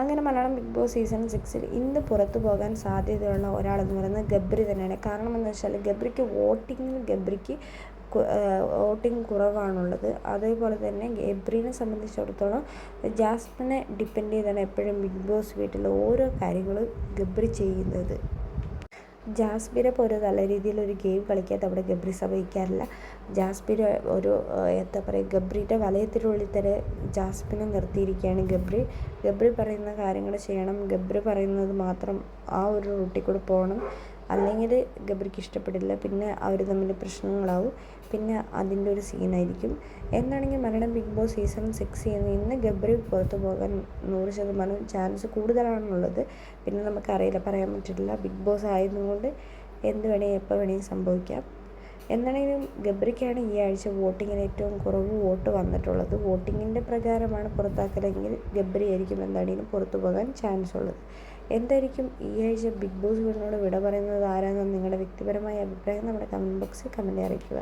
അങ്ങനെ Malayalam big boss season സിക്സിൽ ഇന്ന് പുറത്തു പോകാൻ സാധ്യതയുള്ള ഒരാളെന്ന് പറയുന്നത് ഗബ്രി തന്നെയാണ്. കാരണം എന്ന് വെച്ചാൽ ഗബ്രിക്ക് വോട്ടിങ്ങിന് ഗബ്രിക്ക് വോട്ടിംഗ് കുറവാണുള്ളത്. അതേപോലെ തന്നെ ഗബ്രീനെ സംബന്ധിച്ചിടത്തോളം ജാസ്മിനെ ഡിപ്പെൻഡ് ചെയ്താണ് എപ്പോഴും ബിഗ് ബോസ് വീട്ടിലെ ഓരോ കാര്യങ്ങളും ഗബ്രി ചെയ്യുന്നത്. ജാസ്മിനെ പോലെ നല്ല രീതിയിൽ ഒരു ഗെയിം കളിക്കാത്ത അവിടെ ഗബ്രി സമ്മതിക്കാറില്ല. ജാസ്മിന് ഒരു എന്താ പറയുക ഗബ്രിയുടെ വലയത്തിനുള്ളിൽ തന്നെ ജാസ്മിനെ നിർത്തിയിരിക്കുകയാണ് ഗബ്രി. ഗബ്രി പറയുന്ന കാര്യങ്ങൾ ചെയ്യണം. ഗബ്രി പറയുന്നത് മാത്രം ആ ഒരു റൂട്ടിൽ കൂടെ പോകണം. അല്ലെങ്കിൽ ഗബ്രിക്ക് ഇഷ്ടപ്പെടില്ല പിന്നെ അവർ തമ്മിൽ പ്രശ്നങ്ങളാവും. പിന്നെ അതിന്റെ ഒരു സീനായിരിക്കും. എന്നാണെങ്കിൽ Malayalam big boss season six ചെയ്യുന്ന ഇന്ന് ഗബ്രി പുറത്തു പോകാൻ നൂറ് ശതമാനം ചാൻസ് കൂടുതലാണുള്ളത് പിന്നെ നമുക്കറിയില്ല. പറയാൻ പറ്റില്ല. ബിഗ് ബോസ് ആയതുകൊണ്ട് എന്ത് വേണേലും എപ്പോൾ വേണേലും സംഭവിക്കാം. എന്നാണെങ്കിലും ഗബ്രിക്കാണ് ഈ ആഴ്ച വോട്ടിങ്ങിന് ഏറ്റവും കുറവ് വോട്ട് വന്നിട്ടുള്ളത്. വോട്ടിങ്ങിന്റെ പ്രകാരമാണ് പുറത്താക്കലെങ്കിൽ ഗബ്രി ആയിരിക്കും എന്താണെങ്കിലും പുറത്തു പോകാൻ ചാൻസ് ഉള്ളത്. എന്തായിരിക്കും ഈ ആഴ്ച ബിഗ് ബോസ് വീടിനോട് വിട പറയുന്നത് ആരാണെന്ന് നിങ്ങളുടെ വ്യക്തിപരമായ അഭിപ്രായം നമ്മുടെ കമന്റ് ബോക്സിൽ കമന്റ് അറിയിക്കുക.